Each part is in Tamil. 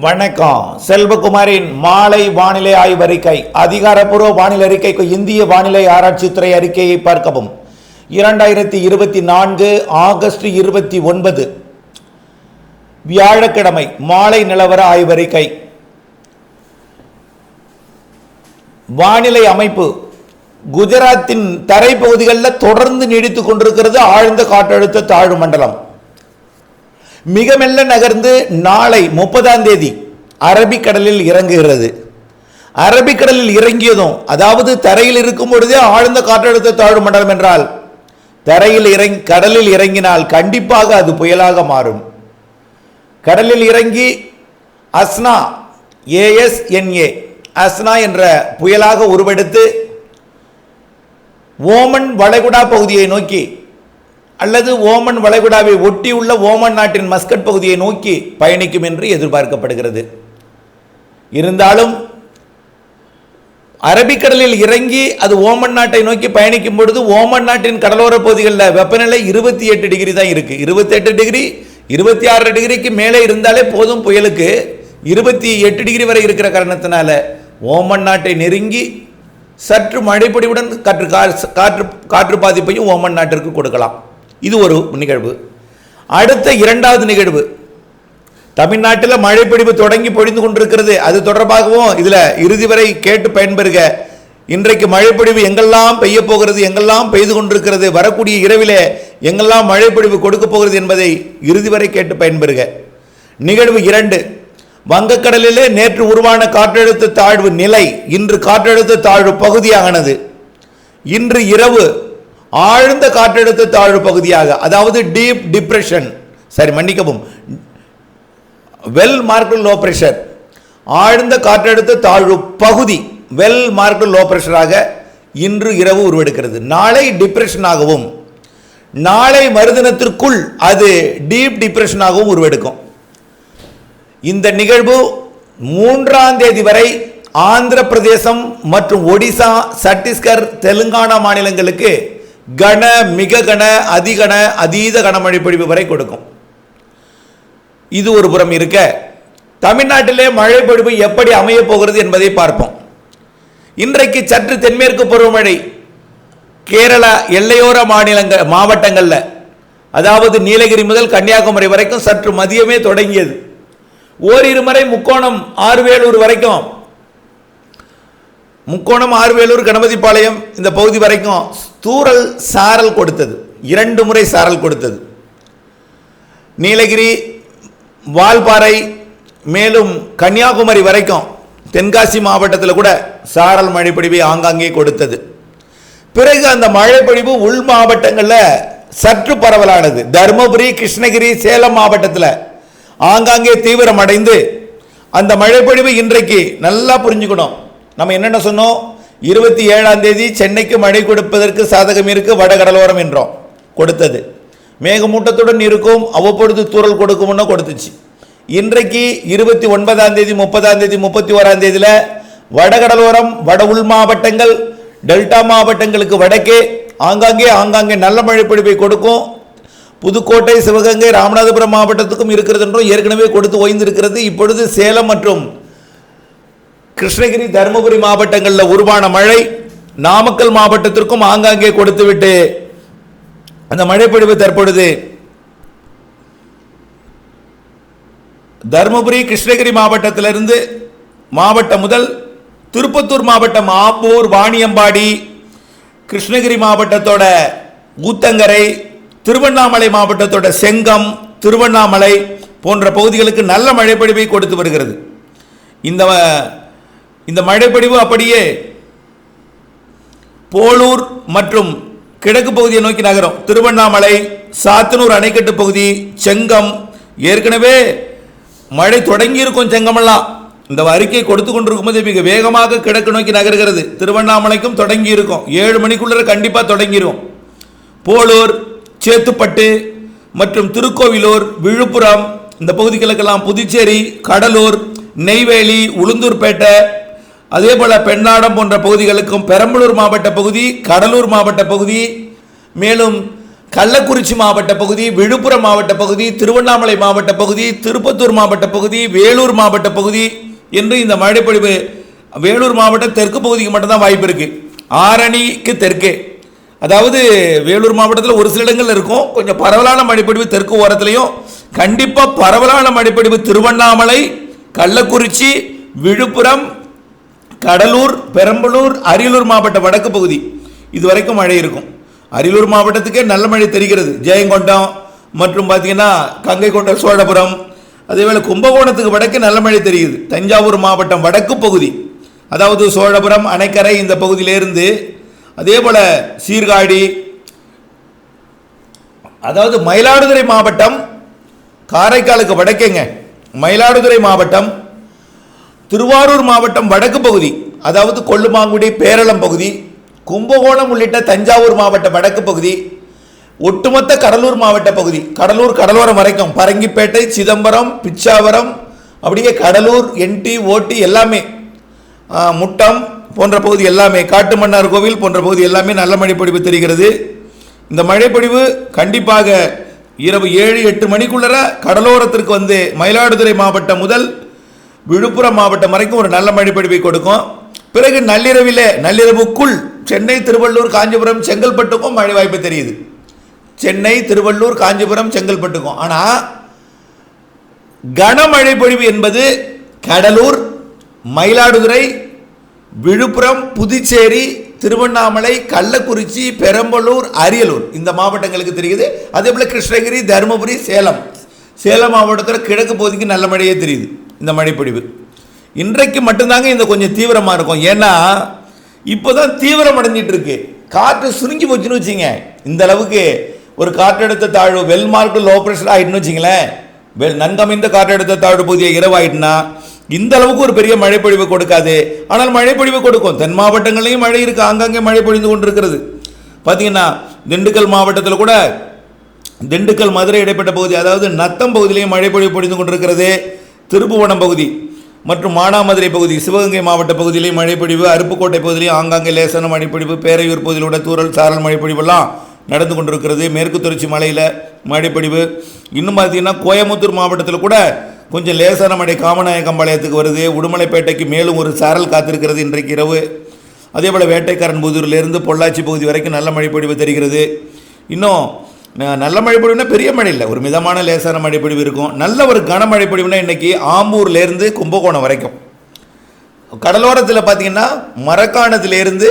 வணக்கம். செல்வகுமாரின் மாலை வானிலை ஆய்வறிக்கை அதிகாரப்பூர்வ வானிலை அறிக்கைக்கு இந்திய வானிலை ஆராய்ச்சித்துறை அறிக்கையை பார்க்கவும். இரண்டாயிரத்தி இருபத்தி நான்கு ஆகஸ்ட் இருபத்தி ஒன்பது. வியாழக்கிழமை மாலை நிலவர ஆய்வறிக்கை வானிலை அமைப்பு. குஜராத்தின் தரைப்பகுதிகளில் தொடர்ந்து நீடித்துக் கொண்டிருக்கிறது ஆழ்ந்த காற்றழுத்த தாழ்வு மண்டலம். மிக மெல்ல நகர்ந்து நாளை முப்பதாம் தேதி அரபிக்கடலில் இறங்குகிறது. அரபிக்கடலில் இறங்கியதும் அதாவது தரையில் இருக்கும் பொழுதே ஆழ்ந்த காற்றழுத்த தாழ்வு மண்டலம் என்றால் தரையில் இறங்கி கடலில் இறங்கினால் கண்டிப்பாக அது புயலாக மாறும். கடலில் இறங்கி அஸ்னா ஏஎஸ்என்ஏ அஸ்னா என்ற புயலாக உருவெடுத்து ஓமன் வளைகுடா பகுதியை நோக்கி அல்லது ஓமன் வளைகுடாவை ஒட்டியுள்ள ஓமன் நாட்டின் மஸ்கட் பகுதியை நோக்கி பயணிக்கும் என்று எதிர்பார்க்கப்படுகிறது. இருந்தாலும் அரபிக்கடலில் இறங்கி அது ஓமன் நாட்டை நோக்கி பயணிக்கும் பொழுது ஓமன் நாட்டின் கடலோர பகுதிகளில் வெப்பநிலை இருபத்தி எட்டு டிகிரி தான் இருக்கு. இருபத்தி எட்டு டிகிரி இருபத்தி ஆறு டிகிரிக்கு மேலே இருந்தாலே போதும் புயலுக்கு. இருபத்தி எட்டு டிகிரி வரை இருக்கிற காரணத்தினால ஓமன் நாட்டை நெருங்கி சற்று மழைப்பொடிவுடன் காற்று காற்று காற்று பாதிப்பையும் ஓமன் நாட்டிற்கு கொடுக்கலாம். இது ஒரு நிகழ்வு. அடுத்த இரண்டாவது நிகழ்வு. தமிழ்நாட்டில் மழைப்பிடிப்பு தொடங்கி பொழிந்து கொண்டிருக்கிறது. அது தொடர்பாகவும் இதில் இறுதி வரை கேட்டு பயன்பெறுக. இன்றைக்கு மழைப்பொழிவு எங்கெல்லாம் பெய்ய போகிறது எங்கெல்லாம் பெய்து கொண்டிருக்கிறது வரக்கூடிய இரவிலே எங்கெல்லாம் மழைப்பொழிவு கொடுக்க போகிறது என்பதை இறுதி வரை கேட்டு பயன்பெறுக. நிகழ்வு இரண்டு. வங்கக்கடலிலே நேற்று உருவான காற்றழுத்த தாழ்வு நிலை இன்று காற்றழுத்த தாழ்வு பகுதியானது. இன்று இரவு ஆழ்ந்த காற்றழுத்த தாழ்வு பகுதியாக அதாவது டீப் டிப்ரெஷன் சரி மன்னிக்கவும் வெல் மார்க்கு லோ ப்ரெஷர் ஆழ்ந்த காற்றழுத்த தாழ்வு பகுதி வெல் மார்க்கு லோ ப்ரெஷராக இன்று இரவு உருவெடுக்கிறது. நாளை டிப்ரெஷனாகவும் நாளை மறுதினத்திற்குள் அது டீப் டிப்ரெஷனாகவும் உருவெடுக்கும். இந்த நிகழ்வு மூன்றாம் தேதி வரை ஆந்திர பிரதேசம் மற்றும் ஒடிசா சத்தீஸ்கர் தெலுங்கானா மாநிலங்களுக்கு கன மிக கன அதிகன அதீத கனமழை பொழிவு வரை கொடுக்கும். இது ஒரு புறம் இருக்க. தமிழ்நாட்டிலே மழை பொழிவு எப்படி அமைய போகிறது என்பதை பார்ப்போம். இன்றைக்கு சற்று தென்மேற்கு பருவமழை. கேரளா எல்லையோர மாநிலங்கள் மாவட்டங்களில். அதாவது நீலகிரி முதல் கன்னியாகுமரி வரைக்கும் சற்று மதியமே தொடங்கியது. ஓரிரு முறை முக்கோணம் ஆறுவேலூர் வரைக்கும் முக்கோணம் ஆறுவேலூர் கணபதிபாளையம் இந்த பகுதி வரைக்கும் தூரல் சாரல் கொடுத்தது. இரண்டு முறை சாரல் கொடுத்தது. நீலகிரி வால்பாறை மேலும் கன்னியாகுமரி வரைக்கும் தென்காசி மாவட்டத்தில் கூட சாரல் மழைப்பொழிவை ஆங்காங்கே கொடுத்தது. பிறகு அந்த மழைப்பொழிவு உள் மாவட்டங்களில் சற்று பரவலானது. தருமபுரி கிருஷ்ணகிரி சேலம் மாவட்டத்தில் ஆங்காங்கே தீவிரமடைந்து அந்த மழைப்பொழிவு இன்றைக்கு நல்லா புரிஞ்சுக்கணும். நம்ம என்னென்ன சொன்னோம்? இருபத்தி ஏழாம் தேதி சென்னைக்கு மழை கொடுப்பதற்கு சாதகம் இருக்கு வடகடலோரம் என்றோம். கொடுத்தது. மேகமூட்டத்துடன் இருக்கும் அவ்வப்பொழுது தூரல் கொடுக்கும்னு கொடுத்துச்சு. இன்றைக்கு இருபத்தி ஒன்பதாம் தேதி முப்பதாம் தேதி முப்பத்தி ஓராம் தேதியில் வடகடலோரம் வட உள் மாவட்டங்கள் டெல்டா மாவட்டங்களுக்கு வடக்கே ஆங்காங்கே ஆங்காங்கே நல்ல மழை பொழிவை கொடுக்கும். புதுக்கோட்டை சிவகங்கை ராமநாதபுரம் மாவட்டத்துக்கும் இருக்கிறது என்றும் ஏற்கனவே கொடுத்து ஓய்ந்திருக்கிறது. இப்பொழுது சேலம் மற்றும் கிருஷ்ணகிரி தருமபுரி மாவட்டங்களில் உருவான மழை நாமக்கல் மாவட்டத்திற்கும் ஆங்காங்கே கொடுத்துவிட்டு அந்த மழைப்பொழிவு தற்பொழுது. தருமபுரி கிருஷ்ணகிரி மாவட்டத்திலிருந்து மாவட்டம் முதல் திருப்பத்தூர் மாவட்டம் ஆம்பூர் வாணியம்பாடி கிருஷ்ணகிரி மாவட்டத்தோட ஊத்தங்கரை திருவண்ணாமலை மாவட்டத்தோட செங்கம் திருவண்ணாமலை போன்ற பகுதிகளுக்கு நல்ல மழைப்பொழிவை கொடுத்து வருகிறது. இந்த இந்த மழைப்பொழிவு அப்படியே போலூர் மற்றும் கிழக்கு பகுதியை நோக்கி நகரும். திருவண்ணாமலை சாத்தனூர் அணைக்கட்டு பகுதி செங்கம் ஏற்கனவே மழை தொடங்கியிருக்கும் செங்கமெல்லாம். இந்த அறிக்கை கொடுத்து கொண்டிருக்கும் போது மிக வேகமாக கிழக்கு நோக்கி நகர்கிறது. திருவண்ணாமலைக்கும் தொடங்கி இருக்கும் ஏழு மணிக்குள்ள கண்டிப்பாக தொடங்கிரும். போலூர் சேத்துப்பட்டு மற்றும் திருக்கோவிலூர் விழுப்புரம் இந்த பகுதிகளுக்கெல்லாம் புதுச்சேரி கடலூர் நெய்வேலி உளுந்தூர்பேட்டை அதே போல் பெண்ணாடம் போன்ற பகுதிகளுக்கும் பெரம்பலூர் மாவட்ட பகுதி கடலூர் மாவட்ட பகுதி மேலும் கள்ளக்குறிச்சி மாவட்ட பகுதி விழுப்புரம் மாவட்ட பகுதி திருவண்ணாமலை மாவட்ட பகுதி திருப்பத்தூர் மாவட்ட பகுதி வேலூர் மாவட்ட பகுதி என்று இந்த மழைப்பொழிவு வேலூர் மாவட்ட தெற்கு பகுதிக்கு மட்டும்தான் வாய்ப்பு இருக்குது ஆரணிக்கு தெற்கே. அதாவது வேலூர் மாவட்டத்தில் ஒரு சில இடங்கள் இருக்கும். கொஞ்சம் பரவலான மழைப்பொழிவு தெற்கு ஓரத்துலையும். கண்டிப்பாக பரவலான மழைப்பொழிவு திருவண்ணாமலை கள்ளக்குறிச்சி விழுப்புரம் கடலூர் பெரம்பலூர் அரியலூர் மாவட்ட வடக்கு பகுதி. இது வரைக்கும் மழை இருக்கும். அரியலூர் மாவட்டத்துக்கே நல்ல மழை தெரிகிறது. ஜெயங்கொண்டம் மற்றும் பார்த்தீங்கன்னா கங்கை கொண்ட சோழபுரம் அதேவேளை கும்பகோணத்துக்கு வடக்கு நல்ல மழை தெரியுது. தஞ்சாவூர் மாவட்டம் வடக்கு பகுதி. அதாவது சோழபுரம் அணைக்கரை இந்த பகுதியிலேருந்து அதே போல் சீர்காழி அதாவது மயிலாடுதுறை மாவட்டம் காரைக்காலுக்கு வடக்கேங்க. மயிலாடுதுறை மாவட்டம் திருவாரூர் மாவட்டம் வடக்கு பகுதி அதாவது கொல்லுமாங்குடி பேரளம் பகுதி கும்பகோணம் உள்ளிட்ட தஞ்சாவூர் மாவட்ட வடக்கு பகுதி ஒட்டுமொத்த கடலூர் மாவட்ட பகுதி கடலூர் கடலோரம் வரைக்கும் பரங்கிப்பேட்டை சிதம்பரம் பிச்சாவரம் அப்படியே கடலூர் என்டி ஓட்டி எல்லாமே முட்டம் போன்ற பகுதி எல்லாமே காட்டுமன்னார் கோவில் போன்ற பகுதி எல்லாமே நல்ல மழைப்பொழிவு தெரிகிறது. இந்த மழைப்பொழிவு கண்டிப்பாக இரவு ஏழு எட்டு மணிக்குள்ளர கடலோரத்திற்கு வந்து மயிலாடுதுறை மாவட்டம் முதல் விழுப்புரம் மாவட்டம் வரைக்கும் ஒரு நல்ல மழைப்பொழிவை கொடுக்கும். பிறகு நள்ளிரவிலே நள்ளிரவுக்குள் சென்னை திருவள்ளூர் காஞ்சிபுரம் செங்கல்பட்டுக்கும் மழை வாய்ப்பு தெரியுது. சென்னை திருவள்ளூர் காஞ்சிபுரம் செங்கல்பட்டுக்கும். ஆனால் கனமழை பொழிவு என்பது கடலூர் மயிலாடுதுறை விழுப்புரம் புதுச்சேரி திருவண்ணாமலை கள்ளக்குறிச்சி பெரம்பலூர் அரியலூர். இந்த மாவட்டங்களுக்கு தெரியுது. அதே போல் கிருஷ்ணகிரி தருமபுரி சேலம். சேலம் மாவட்டத்தில் கிழக்கு பகுதிக்கு நல்ல மழையே தெரியுது. இந்த மழைப்பொழிவு. இன்றைக்கு மட்டும்தாங்க இந்த கொஞ்சம் தீவிரமாக இருக்கும். ஏன்னா இப்போ தான் தீவிரம் அடைஞ்சிட்டு இருக்கு காற்று சுருங்கி போச்சுன்னு வச்சுங்க. இந்த அளவுக்கு ஒரு காற்றழுத்த தாழ்வு வெல் மார்க்கு லோ ப்ரெஷர் ஆகிட்டுன்னு வச்சுங்களேன். வெல் நன்கமைந்த காற்றழுத்த தாழ்வு பகுதியை இரவாயிட்டுனா இந்த அளவுக்கு ஒரு பெரிய மழைப்பொழிவு கொடுக்காது. ஆனால் மழைப்பொழிவு கொடுக்கும். தென் மாவட்டங்களையும் மழை இருக்கு. ஆங்காங்கே மழை பொழிந்து கொண்டிருக்கிறது. பார்த்தீங்கன்னா திண்டுக்கல் மாவட்டத்தில் கூட திண்டுக்கல் மதுரை இடைப்பட்ட பகுதி அதாவது நத்தம் பகுதியிலையும் மழைப்பொழிவு பொழிந்து கொண்டிருக்கிறது. திருப்புவனம் பகுதி மற்றும் மானாமதுரை பகுதி சிவகங்கை மாவட்ட பகுதியிலே மழைப்பொழிவு அருப்புக்கோட்டை பகுதியிலையும் ஆங்காங்கே லேசான மழைப்பொழிவு பேரையூர் பகுதியில் உள்ள தூரல் சாரல் மழைப்பொழிவெல்லாம் நடந்து கொண்டிருக்கிறது. மேற்கு தொடர்ச்சி மலையில் மழைப்பொழிவு. இன்னும் பார்த்தீங்கன்னா கோயம்புத்தூர் மாவட்டத்தில் கூட கொஞ்சம் லேசான மழை காமநாயக்கம்பாளையத்துக்கு வருது. உடுமலைப்பேட்டைக்கு மேலும் ஒரு சாரல் காத்திருக்கிறது இன்றைக்கு இரவு. அதே போல் வேட்டைக்காரன் புதூரிலிருந்து பொள்ளாச்சி பகுதி வரைக்கும் நல்ல மழைப்பொழிவு தெரிகிறது. இன்னும் நல்ல நல்ல மழைப்பொழிவுனா பெரிய மழை இல்லை ஒரு மிதமான லேசான மழைப்பொழிவு இருக்கும். நல்ல ஒரு கனமழை பொழிவுனா இன்னைக்கு ஆம்பூர்லேருந்து கும்பகோணம் வரைக்கும். கடலோரத்தில் பார்த்தீங்கன்னா மரக்காணத்திலேருந்து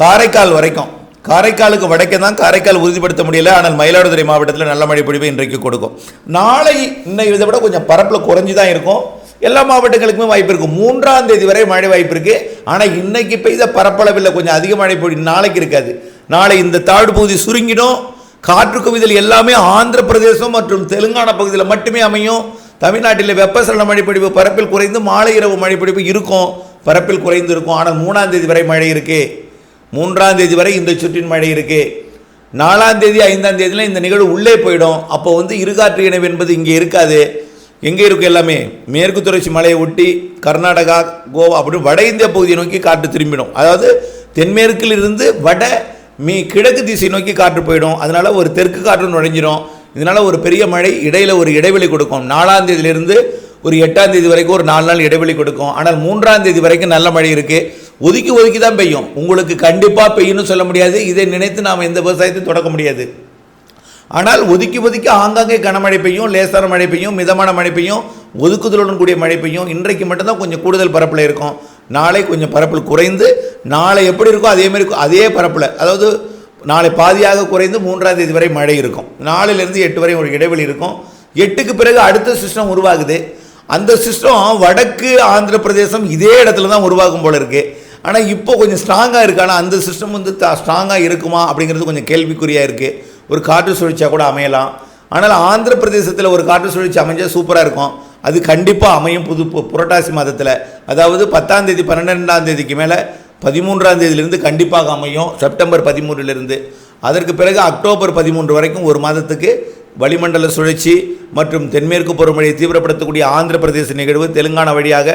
காரைக்கால் வரைக்கும். காரைக்காலுக்கு வடக்கே தான் காரைக்கால் உறுதிப்படுத்த முடியல. ஆனால் மயிலாடுதுறை மாவட்டத்தில் நல்ல மழை பொழிவு இன்றைக்கு கொடுக்கும். நாளை இன்னைக்கு இதை விட கொஞ்சம் பரப்பில் குறைஞ்சி தான் இருக்கும். எல்லா மாவட்டங்களுக்குமே வாய்ப்பு இருக்கும் மூன்றாம் தேதி வரை மழை வாய்ப்பு இருக்குது ஆனால் இன்னைக்கு பெய்த பரப்பளவில் கொஞ்சம் அதிக மழை பொழிவு நாளைக்கு இருக்காது. நாளை இந்த தாழ்வு பகுதி சுருங்கிடும். காற்று குவிதல் எல்லாமே ஆந்திர பிரதேசம் மற்றும் தெலுங்கானா பகுதியில் மட்டுமே அமையும். தமிழ்நாட்டில் வெப்பசலன மழைப்பிடிப்பு பரப்பில் குறைந்து மாலை இரவு மழைப்பிடிப்பு இருக்கும். பரப்பில் குறைந்து இருக்கும். ஆனால் மூணாம் தேதி வரை மழை இருக்கு. மூன்றாம் தேதி வரை இந்த சுற்றின் மழை இருக்கு. நாலாம் தேதி ஐந்தாம் தேதியில் இந்த நிகழ்வு உள்ளே போயிடும். அப்போ வந்து இருகாற்று இணைவு என்பது இங்கே இருக்காது. எங்கே இருக்கும் எல்லாமே? மேற்கு தொடர்ச்சி மலையை ஒட்டி கர்நாடகா கோவா அப்படின்னு வட இந்திய பகுதியை நோக்கி காற்று திரும்பிடும். அதாவது தென்மேற்கில் இருந்து வட மீ கிழக்கு திசை நோக்கி காற்று போயிடும். அதனால் ஒரு தெற்கு காற்று நுழைஞ்சிரும். இதனால் ஒரு பெரிய மழை இடையில் ஒரு இடைவெளி கொடுக்கும். நாலாம் தேதியிலிருந்து ஒரு எட்டாம் தேதி வரைக்கும் ஒரு நாலு நாள் இடைவெளி கொடுக்கும். ஆனால் மூன்றாம் தேதி வரைக்கும் நல்ல மழை இருக்குது ஒதுக்கி ஒதுக்கி தான் பெய்யும். உங்களுக்கு கண்டிப்பாக பெய்யும்னு சொல்ல முடியாது. இதை நினைத்து நாம் எந்த விவசாயத்தையும் தொடக்க முடியாது. ஆனால் ஒதுக்கி ஒதுக்கி ஆங்காங்கே கனமழை பெய்யும் லேசான மழை பெய்யும் மிதமான மழை பெய்யும் ஒதுக்குதலுடன் கூடிய மழை பெய்யும். இன்றைக்கு மட்டும்தான் கொஞ்சம் கூடுதல் பரப்பில் இருக்கும். நாளை கொஞ்சம் பரப்பில் குறைந்து நாளை எப்படி இருக்கோ அதே மாதிரி அதே பரப்பில் அதாவது நாளை பாதியாக குறைந்து மூன்றாம் தேதி வரை மழை இருக்கும். நாளிலிருந்து எட்டு வரை ஒரு இடைவெளி இருக்கும். எட்டுக்கு பிறகு அடுத்த சிஸ்டம் உருவாகுது. அந்த சிஸ்டம் வடக்கு ஆந்திர பிரதேசம் இதே இடத்துல தான் உருவாகும் போல இருக்கு. ஆனால் இப்போ கொஞ்சம் ஸ்ட்ராங்காக இருக்கு. ஆனால் அந்த சிஸ்டம் வந்து ஸ்ட்ராங்காக இருக்குமா அப்படிங்கிறது கொஞ்சம் கேள்விக்குறியாக இருக்குது ஒரு காற்று சுழற்சியாக கூட அமையலாம். ஆனால் ஆந்திர பிரதேசத்தில் ஒரு காற்று சுழற்சி அமைஞ்சால் சூப்பராக இருக்கும். அது கண்டிப்பாக அமையும் புது பு- புரட்டாசி மாதத்தில். அதாவது பத்தாம் தேதி பன்னெண்டாம் தேதிக்கு மேலே பதிமூன்றாம் தேதியிலிருந்து கண்டிப்பாக அமையும். செப்டம்பர் பதிமூன்றிலிருந்து. அதற்கு பிறகு அக்டோபர் பதிமூன்று வரைக்கும் ஒரு மாதத்துக்கு வளிமண்டல சுழற்சி மற்றும் தென்மேற்கு பருவமழையை தீவிரப்படுத்தக்கூடிய ஆந்திர பிரதேச நிகழ்வு தெலுங்கானா வழியாக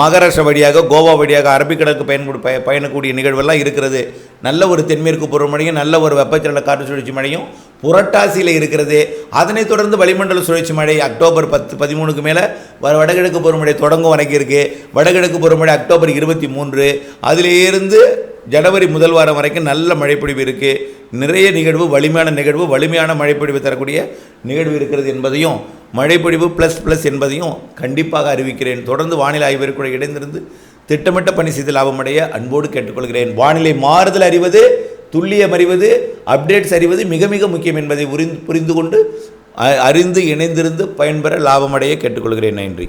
மகாராஷ்டிரா வழியாக கோவா வழியாக அரபிக்கடலுக்கு பயன்படு பய பயணக்கூடிய நிகழ்வெல்லாம் இருக்கிறது. நல்ல ஒரு தென்மேற்கு பருவமழையும் நல்ல ஒரு வெப்பச்சலன காற்று சுழற்சி மழையும் புரட்டாசியில் இருக்கிறது. அதனைத் தொடர்ந்து வளிமண்டல சுழற்சி மழை அக்டோபர் பத்து பதிமூணுக்கு மேலே வ வடகிழக்கு பருவமழை தொடங்கும் வரைக்கும் இருக்குது வடகிழக்கு பருவமழை அக்டோபர் இருபத்தி மூன்று. அதிலிருந்து ஜனவரி முதல் வாரம் வரைக்கும் நல்ல மழைப்பொழிவு இருக்குது நிறைய நிகழ்வு வலிமையான நிகழ்வு வலிமையான மழைப்பொழிவு தரக்கூடிய நிகழ்வு இருக்கிறது என்பதையும் மழைப்பொழிவு ப்ளஸ் ப்ளஸ் என்பதையும் கண்டிப்பாக அறிவிக்கிறேன். தொடர்ந்து வானிலை ஆய்விற்குள்ள இணைந்திருந்து திட்டமிட்ட பணி செய்து லாபமடைய அன்போடு கேட்டுக்கொள்கிறேன். வானிலை மாறுதல் அறிவது துல்லியம் அறிவது அப்டேட்ஸ் அறிவது மிக மிக முக்கியம் என்பதை புரிந்து புரிந்து கொண்டு அ- அறிந்து இணைந்திருந்து பயன்பெற லாபமடைய கேட்டுக்கொள்கிறேன். நன்றி.